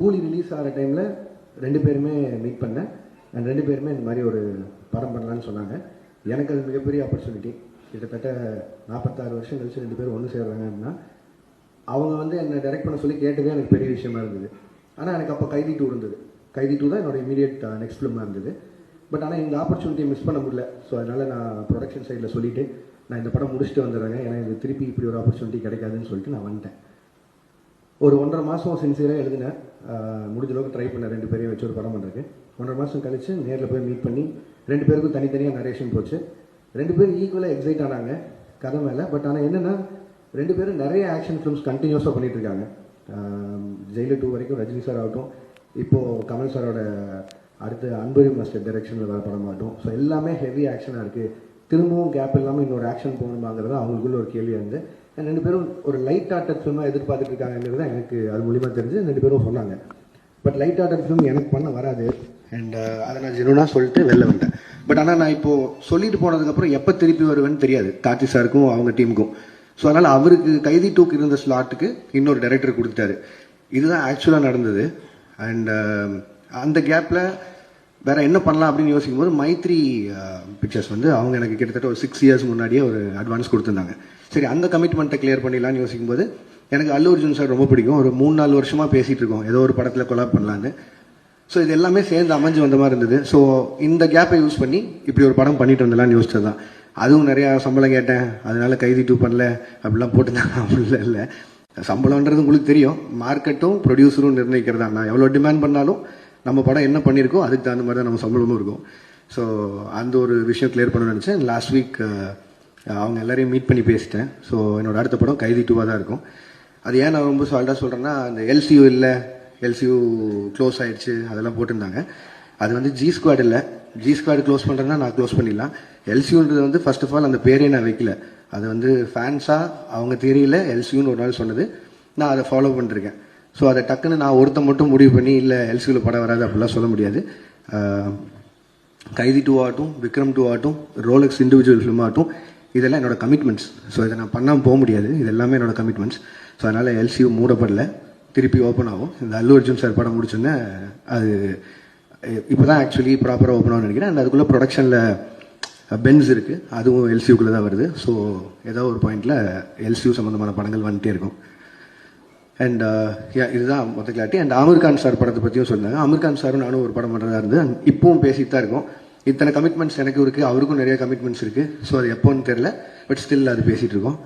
கூலி ரிலீஸ் ஆகிற டைமில் ரெண்டு பேருமே மீட் பண்ணேன். அண்ட் ரெண்டு பேருமே இந்த மாதிரி ஒரு படம் பண்ணலான்னு சொன்னாங்க. எனக்கு அது மிகப்பெரிய ஆப்பர்ச்சுனிட்டி கிட்டத்தட்ட நாற்பத்தாறு வருஷம் கழிச்சு ரெண்டு பேரும் ஒன்று சேர்றாங்கன்னா அவங்க வந்து என்னை டைரக்ட் பண்ண சொல்லி கேட்டதே எனக்கு பெரிய விஷயமா இருந்தது. ஆனால் எனக்கு அப்போ கைதி டூ இருந்தது. கைதி டூ தான் என்னோட இமீடியட் நெக்ஸ்ட் ஃபிலிமாக இருந்தது. பட் ஆனால் இந்த ஆப்பர்ச்சுனிட்டியை மிஸ் பண்ண முடியல. ஸோ அதனால் நான் ப்ரொடக்ஷன் சைடில் சொல்லிவிட்டு நான் இந்த படம் முடிச்சுட்டு வந்துடுறேங்க. ஏன்னா எனக்கு திருப்பி இப்படி ஒரு ஆப்பர்ச்சுனிட்டி கிடைக்காதுன்னு சொல்லிட்டு நான் வந்துட்டேன். ஒரு ஒன்றரை மாதம் சின்சியராக எழுதினேன் முடிஞ்சளவுக்கு முடிஞ்ச அளவுக்கு ட்ரை பண்ணேன் ரெண்டு பேரையும் வச்சு ஒரு படம் பண்ணுறதுக்கு ஒன்றரை மாதம் கழித்து நேரில் போய் மீட் பண்ணி ரெண்டு பேருக்கும் தனித்தனியாக நரேஷன் போச்சு. ரெண்டு பேரும் ஈக்குவலாக எக்ஸைட் ஆனாங்க கதை மேலே. பட் ஆனால் என்னென்னா ரெண்டு பேரும் நிறைய ஆக்ஷன் ஃபிலிம்ஸ் கண்டினியூஸாக பண்ணிகிட்டு இருக்காங்க. ஜெயிலர் டூ வரைக்கும் ரஜினி சார் ஆகட்டும் இப்போது கமல் சாரோட அடுத்து அன்பு மாஸ்டர் டைரக்ஷனில் வர படமாகட்டும். ஸோ எல்லாமே ஹெவி ஆக்ஷனாக இருக்குது திரும்பவும் கேப் இல்லாமல் இன்னொரு ஆக்ஷன் போகணுமாங்கிறது அவங்களுக்குள்ள ஒரு கேள்வி இருந்து ரெண்டு பேரும் ஒரு லைட் ஆர்டட் ஃபிலிமாக எதிர்பார்த்துட்டு இருக்காங்கிறது தான் எனக்கு அது மூலிமா தெரிஞ்சு ரெண்டு பேரும் சொன்னாங்க. பட் லைட் ஆர்டட் ஃபிலிம் எனக்கு பண்ண வராது. அண்ட் அதை நான் ஜெனுனாக சொல்லிட்டு வெளில வந்தேன். பட் ஆனால் நான் இப்போது சொல்லிட்டு போனதுக்கப்புறம் எப்போ திருப்பி வருவேன்னு தெரியாது. தாத்தி சாருக்கும் அவங்க டீமுக்கும் ஸோ அதனால் அவருக்கு கைதி டூக்கு இருந்த ஸ்லாட்டுக்கு இன்னொரு டைரக்டர் கொடுத்துட்டாரு. இதுதான் ஆக்சுவலாக நடந்தது. அண்ட் அந்த கேப்பில் வேற என்ன பண்ணலாம் அப்படின்னு யோசிக்கும் போது மைத்ரி பிக்சர்ஸ் வந்து அவங்க எனக்கு கிட்டத்தட்ட ஒரு சிக்ஸ் இயர்ஸ் முன்னாடியே ஒரு அட்வான்ஸ் கொடுத்துருந்தாங்க. சரி அந்த கமிட்மெண்ட்டை கிளியர் பண்ணிடலாம்னு யோசிக்கும் போது எனக்கு அல்லு அர்ஜுன் சார் ரொம்ப பிடிக்கும். ஒரு மூணு நாலு வருஷமாக பேசிகிட்டு இருக்கோம். ஏதோ ஒரு படத்தில் கொலாப் பண்ணலான்னு ஸோ இது எல்லாமே சேர்ந்து அமைஞ்சு வந்த மாதிரி இருந்தது. ஸோ இந்த கேப்பை யூஸ் பண்ணி இப்படி ஒரு படம் பண்ணிட்டு வந்தலாம்னு யோசிச்சது தான் அதுவும் நிறையா சம்பளம் கேட்டேன். அதனால கைதி டூ பண்ணல. அப்படிலாம் போட்டுருந்தாங்க அப்படிலாம் இல்லை. சம்பளம்ன்றது உங்களுக்கு தெரியும். மார்க்கெட்டும் ப்ரொடியூசரும் நிர்ணயிக்கிறதா நான் எவ்வளோ டிமாண்ட் பண்ணாலும் நம்ம படம் என்ன பண்ணியிருக்கோம் அதுக்கு தகுந்த மாதிரி தான் நம்ம சம்பளமும் இருக்கும். ஸோ அந்த ஒரு விஷயம் கிளியர் பண்ணணும்னு நினச்சேன். லாஸ்ட் வீக் அவங்க எல்லாரையும் மீட் பண்ணி பேசிட்டேன். ஸோ என்னோட அடுத்த படம் கைதி டூவாக தான் இருக்கும். அது ஏன் நான் ரொம்ப சால்ட்டாக சொல்கிறேன்னா அந்த எல்சியூ இல்லை எல்சியூ க்ளோஸ் ஆகிடுச்சு அதெல்லாம் போட்டிருந்தாங்க. அது வந்து ஜி ஸ்குவாட் இல்லை. ஜி ஸ்குவாட் க்ளோஸ் பண்ணுறேன்னா நான் க்ளோஸ் பண்ணிடலாம். எல்சியூன்றது வந்து ஃபர்ஸ்ட் ஆஃப் ஆல் அந்த பேரே நான் வைக்கல. அது வந்து ஃபேன்ஸாக அவங்க தியரியில் எல்சியூன்னு ஒரு நாள் சொன்னது. நான் அதை ஃபாலோ பண்ணிருக்கேன். ஸோ அதை டக்குன்னு நான் ஒருத்த மட்டும் முடிவு பண்ணி இல்லை எல்சியூவில் படம் வராது அப்படிலாம் சொல்ல முடியாது. கைதி டூ ஆகட்டும் விக்ரம் டூ ஆகட்டும் ரோலக்ஸ் இண்டிவிஜுவல் ஃபிலிம் ஆகட்டும் இதெல்லாம் என்னோடய கமிட்மெண்ட்ஸ் ஸோ இதை நான் பண்ணாமல் போக முடியாது. இது எல்லாமே என்னோடய கமிட்மெண்ட்ஸ் ஸோ அதனால் எல்சியூ மூடப்படல. திருப்பி ஓப்பன் ஆகும். இந்த அல்லு அர்ஜுன் சார் படம் முடிச்சோன்னே அது இப்போ தான் ஆக்சுவலி ப்ராப்பராக ஓப்பன் ஆகும்னு நினைக்கிறேன். அண்ட் அதுக்குள்ளே ப்ரொடக்ஷனில் பென்ஸ் இருக்குது அதுவும் எல்சியூக்குள்ளே தான் வருது. ஸோ ஏதோ ஒரு பாயிண்டில் எல்சியூ சம்மந்தமான படங்கள் வந்துட்டே இருக்கும். அண்ட் uh, இதுதான் மொத்த கிளாரிட்டி அண்ட் அமீர்கான் சார் படத்தை பற்றியும் சொன்னாங்க அமீர்கான் சாரும் நானும் ஒரு படம் பண்ணுறதா இருந்து அண்ட் இப்பவும் பேசிட்டு தான் இருக்கோம். இத்தனை கமிட்மெண்ட்ஸ் எனக்கு இருக்குது அவருக்கும் நிறைய கமிட்மெண்ட்ஸ் இருக்குது ஸோ அது எப்போன்னு தெரில பட் ஸ்டில் அது பேசிகிட்டு இருக்கோம்